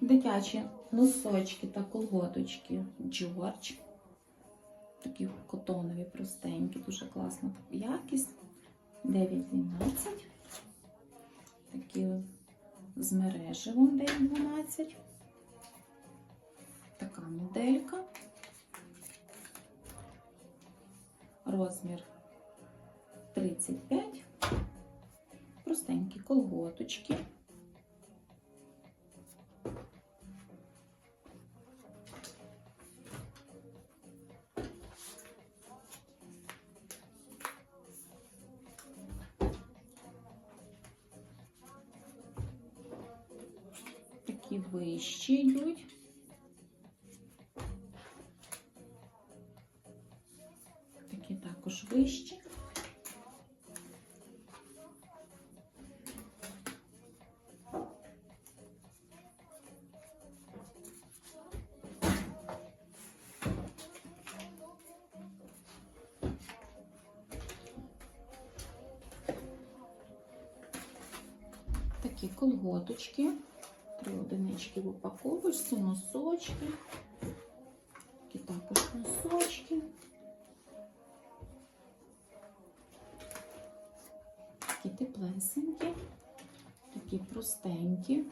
Дитячі носочки та колготочки Джордж. Такі котонові, простенькі, дуже класна якість. 9,12. Такі з мереживом 9,12. Така моделька. Розмір 35. Простенькі колготочки. Такі вищі йдуть. Такі також вищі. Такі колготочки. Три одинички в упаковочці, носочки. Такі також носочки. Такі теплесенькі, такі простенькі.